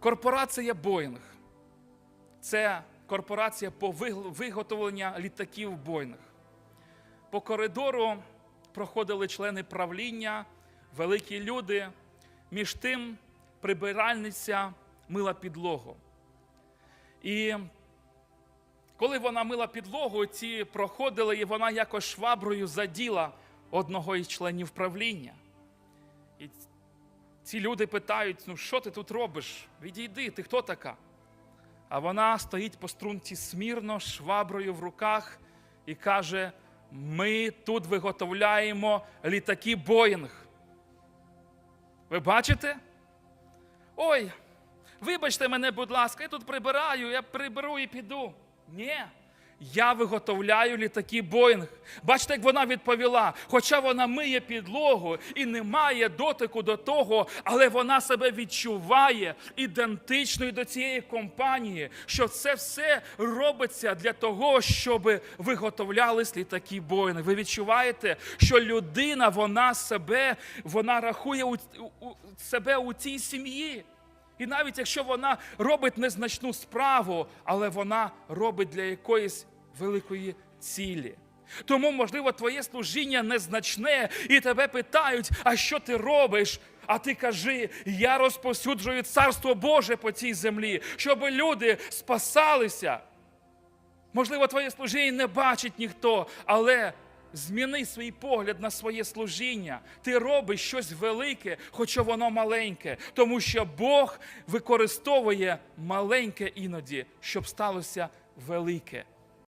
Корпорація Боїнг це корпорація по виготовленню літаків Боїнг. По коридору проходили члени правління, великі люди. Між тим прибиральниця мила підлогу. І коли вона мила підлогу, ці проходили, і вона якось шваброю заділа одного із членів правління. І ці люди питають: ну що ти тут робиш? Відійди, ти хто така? А вона стоїть по струнці смірно, шваброю в руках і каже: Ми тут виготовляємо літаки Боїнг. Ви бачите? Ой, вибачте мене, будь ласка, я тут прибираю, я приберу і піду. Ні. Я виготовляю літаки Боїнг. Бачите, як вона відповіла. Хоча вона миє підлогу і не має дотику до того, але вона себе відчуває ідентичною до цієї компанії, що це все робиться для того, щоб виготовлялись літаки Боїнг. Ви відчуваєте, що людина, вона себе, вона рахує у, у, себе у цій сім'ї. І навіть якщо вона робить незначну справу, але вона робить для якоїсь великої цілі. Тому, можливо, твоє служіння незначне, і тебе питають, а що ти робиш? А ти кажи, я розповсюджую царство Боже по цій землі, щоб люди спасалися. Можливо, твоє служіння не бачить ніхто, але зміни свій погляд на своє служіння. Ти робиш щось велике, хоча воно маленьке, тому що Бог використовує маленьке іноді, щоб сталося велике.